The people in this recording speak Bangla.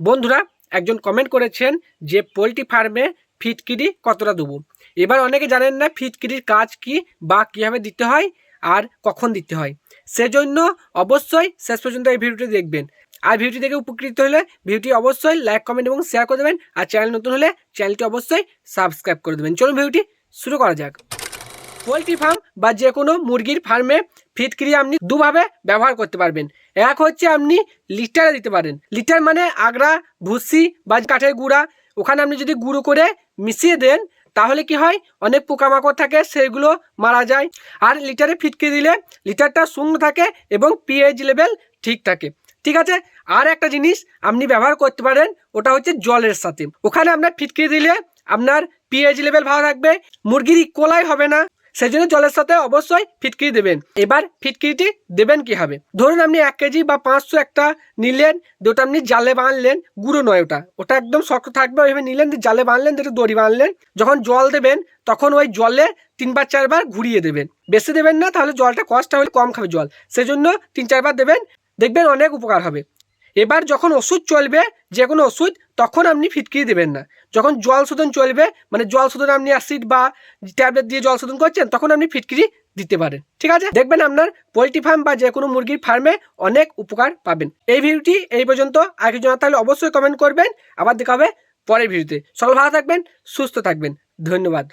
বন্ধুরা, একজন কমেন্ট করেছেন যে পোলট্রি ফার্মে ফিটকিরি কতটা দেবো? এবার অনেকে জানেন না ফিটকিরির কাজ কি বা কীভাবে দিতে হয় আর কখন দিতে হয়। সেজন্য অবশ্যই শেষ পর্যন্ত এই ভিডিওটি দেখবেন। আর ভিডিওটি দেখে উপকৃত হলে ভিডিওটি অবশ্যই লাইক কমেন্ট এবং শেয়ার করে দেবেন। আর চ্যানেল নতুন হলে চ্যানেলটি অবশ্যই সাবস্ক্রাইব করে দেবেন। চলুন ভিডিওটি শুরু করা যাক। পোলট্রি ফার্ম বা যে কোনো মুরগির ফার্মে ফিটকিরি আপনি দুভাবে ব্যবহার করতে পারবেন। এক হচ্ছে আপনি লিটারে দিতে পারেন। লিটার মানে আগড়া ভুসি বা কাঠের গুঁড়া। ওখানে আপনি যদি গুঁড়ো করে মিশিয়ে দেন, তাহলে কি হয়? অনেক পোকামাকড় থাকে, সেগুলো মারা যায়। আর লিটারে ফিটকিরি দিলে লিটারটা শূন্য থাকে এবং পিএইচ লেভেল ঠিক থাকে। ঠিক আছে? আর একটা জিনিস আপনি ব্যবহার করতে পারেন, ওটা হচ্ছে জলের সাথে। ওখানে আপনার ফিটকিরি দিলে আপনার পিএইচ লেভেল ভালো থাকবে। মুরগির ইকোলাই হবে না। সেই জন্য জলের সাথে অবশ্যই ফিটকিরি দেবেন। এবার ফিটকিরিটি দেবেন কীভাবে? ধরুন আপনি এক কেজি বা পাঁচশো একটা নিলেন দিয়ে ওটা আপনি জালে বাঁধলেন, গুঁড়ো নয় ওটা। ওটা একদম শক্ত থাকবে, ওইভাবে নিলেন জালে বাঁধলেন একটু দড়ি বাঁধলেন। যখন জল দেবেন, তখন ওই জলে তিনবার চারবার ঘুরিয়ে দেবেন। বেশি দেবেন না, তাহলে জলটা কষ্ট হলে কম খাবে জল। সেজন্য তিন চারবার দেবেন। দেখবেন অনেক উপকার হবে। এবার যখন ওষুধ চলবে, যে কোনো ওষুধ, তখন আপনি ফিটকিরি দেবেন না। যখন জল শোধন চলবে মানে জল শোধন আপনি অ্যাসিড বা ট্যাবলেট দিয়ে জল শোধন করছেন, তখন আপনি ফিটকিরি দিতে পারেন। ঠিক আছে? দেখবেন আপনার পোলট্রি ফার্ম বা যে কোনো মুরগির ফার্মে অনেক উপকার পাবেন। এই ভিডিওটি এই পর্যন্ত। কিছু জানা থাকলে অবশ্যই কমেন্ট করবেন। আবার দেখা হবে পরের ভিডিওতে। সকল ভালো থাকবেন, সুস্থ থাকবেন। ধন্যবাদ।